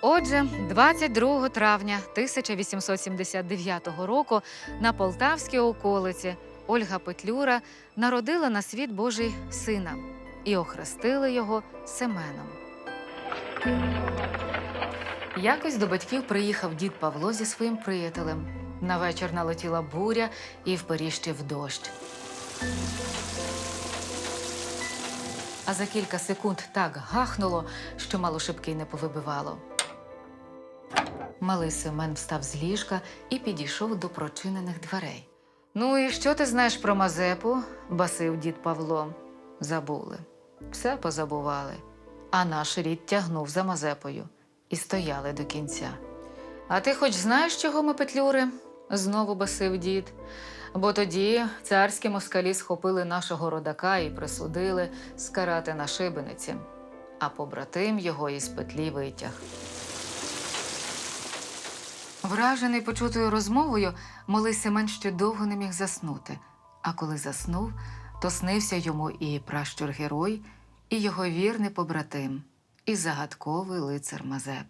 Отже, 22 травня 1879 року на Полтавській околиці Ольга Петлюра народила на світ Божий сина і охрестили його Семеном. Якось до батьків приїхав дід Павло зі своїм приятелем. На вечір налетіла буря і вперіщив дощ. А за кілька секунд так гахнуло, що мало шибки не повибивало. Малий Семен встав з ліжка і підійшов до прочинених дверей. Ну і що ти знаєш про Мазепу? басив дід Павло. Забули. Все позабували. А наш рід тягнув за Мазепою і стояли до кінця. А ти хоч знаєш, чого ми петлюри? знову басив дід. Бо тоді царські москалі схопили нашого родака і присудили скарати на шибениці, а побратим його із петлі витяг. Вражений почутою розмовою, малий Семен ще довго не міг заснути. А коли заснув, то снився йому і пращур герой, і його вірний побратим, і загадковий лицар Мазеп.